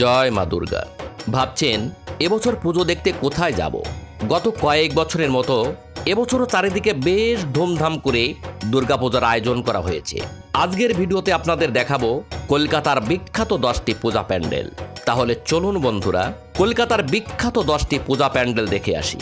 জয় মা দুর্গা। ভাবছেন, এবছর পুজো দেখতে কোথায় যাব? গত কয়েক বছরের মতো এবছরও চারিদিকে বেশ ধুমধাম করে দুর্গাপূজার আয়োজন করা হয়েছে। আজকের ভিডিওতে আপনাদের দেখাবো কলকাতার বিখ্যাত দশটি পূজা প্যান্ডেল। তাহলে চলুন বন্ধুরা, কলকাতার বিখ্যাত দশটি পূজা প্যান্ডেল দেখে আসি।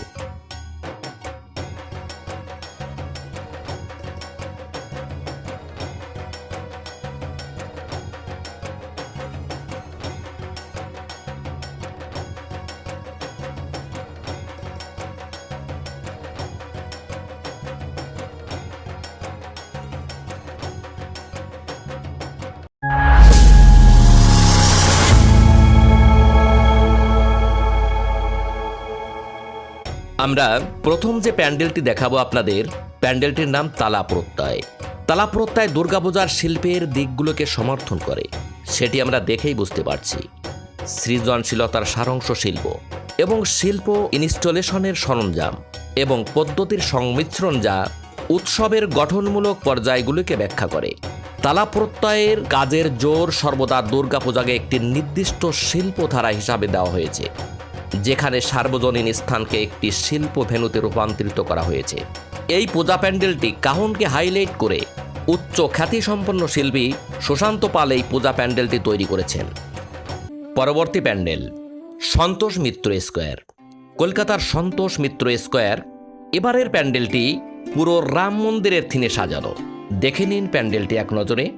আমরা প্রথম যে প্যান্ডেলটি দেখাবো আপনাদের, প্যান্ডেলটির নাম তালা প্রত্যয়। তালা প্রত্যয় দুর্গাপূজার শিল্পের দিকগুলোকে সমর্থন করে, সেটি আমরা দেখেই বুঝতে পারছি। সৃজনশীলতার সারাংশ শিল্প এবং শিল্প ইনস্টলেশনের সরঞ্জাম এবং পদ্ধতির সংমিশ্রণ যা উৎসবের গঠনমূলক পর্যায়গুলিকে ব্যাখ্যা করে। তালা প্রত্যয়ের কাজের জোর সর্বদা দুর্গাপূজাকে একটি নির্দিষ্ট শিল্পধারা হিসাবে দেওয়া হয়েছে। যেখানে সার্বজনীন স্থানকে একটি শিল্প ভেনুতে রূপান্তরিত করা হয়েছে। এই পূজা প্যান্ডেলটি কাহনকে হাইলাইট করে উচ্চ খ্যাতিসম্পন্ন শিল্পী সুশান্ত পাল এই পূজা প্যান্ডেলটি তৈরি করেছেন। পরবর্তী প্যান্ডেল, সন্তোষ মিত্র স্কোয়ার। কলকাতার সন্তোষ মিত্র স্কোয়ার, এবারের প্যান্ডেলটি পুরো রাম মন্দিরের থিনে সাজানো। দেখে নিন প্যান্ডেলটি এক নজরে।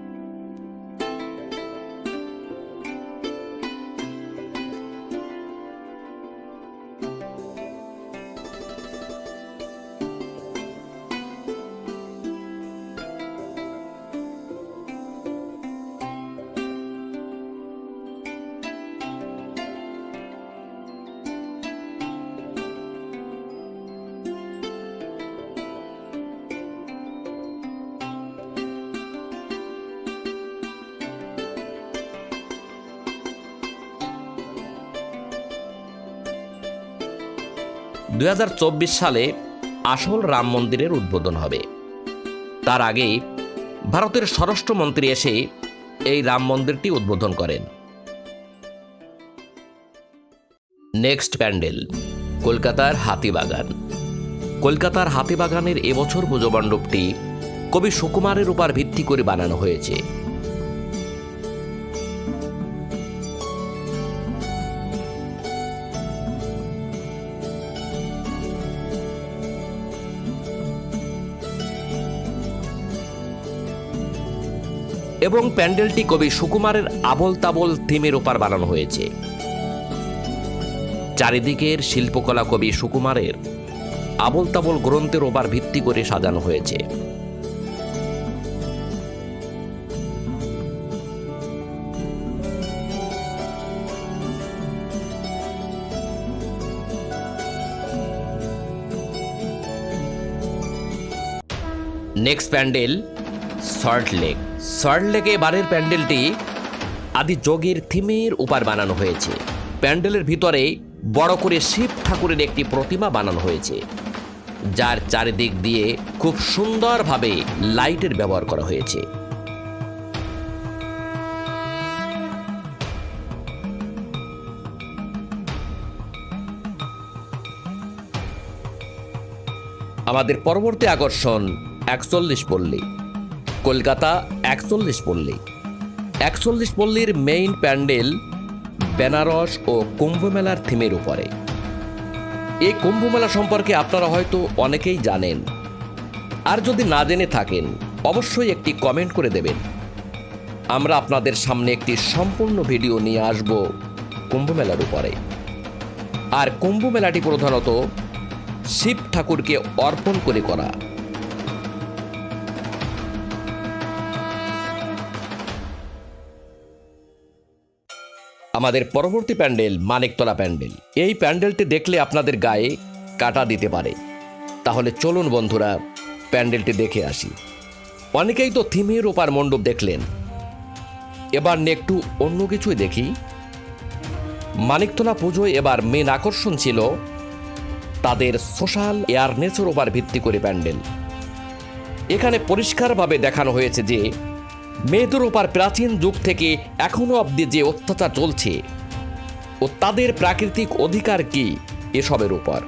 দুই সালে আসল রাম মন্দিরের উদ্বোধন হবে। তার আগে ভারতের স্বরাষ্ট্রমন্ত্রী এসে এই রাম মন্দিরটি উদ্বোধন করেন। নেক্সট প্যান্ডেল, কলকাতার হাতিবাগান। কলকাতার হাতিবাগানের এবছর পুজো মণ্ডপটি কবি সুকুমারের উপর ভিত্তি করে বানানো হয়েছে। এবং প্যান্ডেলটি কবি সুকুমারের আবল তাবল থিমের ওপার বানানো হয়েছে। চারিদিকের শিল্পকলা কবি সুকুমারের আবল তাবল গ্রন্থের ওপার ভিত্তি করে সাজানো হয়েছে। Next pandal, Salt Lake. Salt লেকে এবারের প্যান্ডেলটি আদি যোগীর থিমের উপার বানানো হয়েছে। প্যান্ডেলের ভিতরে বড় করে শিব ঠাকুরের একটি প্রতিমা বানানো হয়েছে, যার চারিদিক দিয়ে খুব সুন্দরভাবে লাইটের ব্যবহার করা হয়েছে। আমাদের পরবর্তী আকর্ষণ একচল্লিশ পল্লী। কলকাতা একচল্লিশ পল্লী। একচল্লিশ পল্লীর মেইন প্যান্ডেল বেনারস ও কুম্ভমেলার থিমের উপরে। এই কুম্ভমেলা সম্পর্কে আপনারা হয়তো অনেকেই জানেন। আর যদি না জেনে থাকেন, অবশ্যই একটি কমেন্ট করে দেবেন। আমরা আপনাদের সামনে একটি সম্পূর্ণ ভিডিও নিয়ে আসব কুম্ভমেলার উপরে। আর কুম্ভমেলাটি প্রধানত শিব ঠাকুরকে অর্পণ করে করা। আমাদের পরবর্তী প্যান্ডেল মানিকতলা প্যান্ডেল। এই প্যান্ডেলটি দেখলে আপনাদের গায়ে কাটা দিতে পারে। তাহলে চলুন বন্ধুরা, প্যান্ডেলটি দেখে আসি। অনেকেই তো থিমের ওপার মণ্ডপ দেখলেন। এবার একটু অন্য কিছুই দেখি। মানিকতলা পুজোয় এবার মেন আকর্ষণ ছিল তাদের সোশ্যাল এয়ারনেসের ওপর ভিত্তি করে প্যান্ডেল। এখানে পরিষ্কারভাবে দেখানো হয়েছে যে মেয়েদের ওপর প্রাচীন যুগ থেকে এখনও অবধি যে অত্যাচার চলছে, ও তাদের প্রাকৃতিক অধিকার কি এসবের উপর?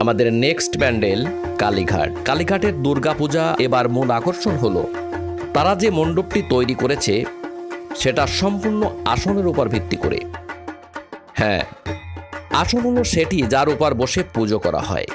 আমাদের নেক্সট প্যান্ডেল, কালীঘাট। কালীঘাটের দুর্গাপূজা এবার মূল আকর্ষণ হলো। তারা যে মণ্ডপটি তৈরি করেছে, সেটা সম্পূর্ণ আসনের উপর ভিত্তি করে। হ্যাঁ আসন হলো সেটি যার উপর বসে পুজো করা হয়।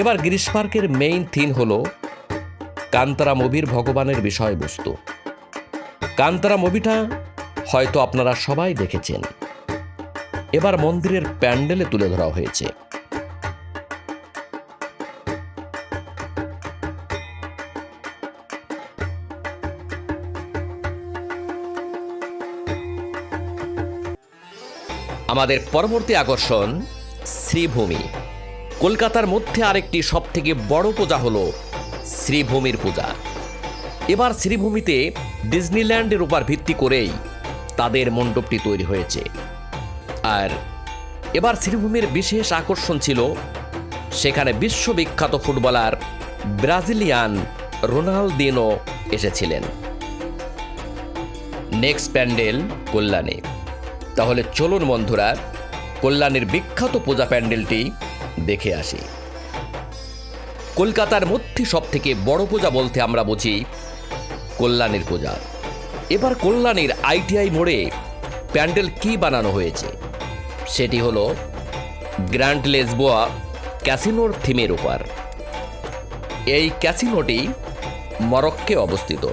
এবার গিরিশ পার্কের মেইন থিম হল কান্তারা মুভির ভগবানের বিষয়বস্তু। কান্তারা মুভিটা হয়তো আপনারা সবাই দেখেছেন। এবার মন্দিরের প্যান্ডেলে তুলে ধরা হয়েছে। আমাদের পরবর্তী আকর্ষণ শ্রীভূমি। কলকাতার মধ্যে আরেকটি সবথেকে বড় পূজা হলো শ্রীভূমির পূজা। এবার শ্রীভূমিতে ডিজনিল্যান্ডের উপর ভিত্তি করেই তাদের মণ্ডপটি তৈরি হয়েছে। আর এবার শ্রীভূমির বিশেষ আকর্ষণ ছিল সেখানে বিশ্ববিখ্যাত ফুটবলার ব্রাজিলিয়ান রোনালদিনো এসেছিলেন। নেক্সট প্যান্ডেল কল্যাণী। তাহলে চলুন বন্ধুরা, কল্যাণীর বিখ্যাত পূজা প্যান্ডেলটি দেখে আসি। কলকাতার মধ্যে সব থেকে বড় পূজা বলতে আমরা বুঝি কল্যাণীর পূজা। এবার কল্যাণীর আইটিআই মোড়ে প্যান্ডেল কি বানানো হয়েছে? সেটি হলো গ্র্যান্ড লেসবোয়া ক্যাসিনোর থিমের উপর। এই ক্যাসিনোটি মরক্কে অবস্থিত।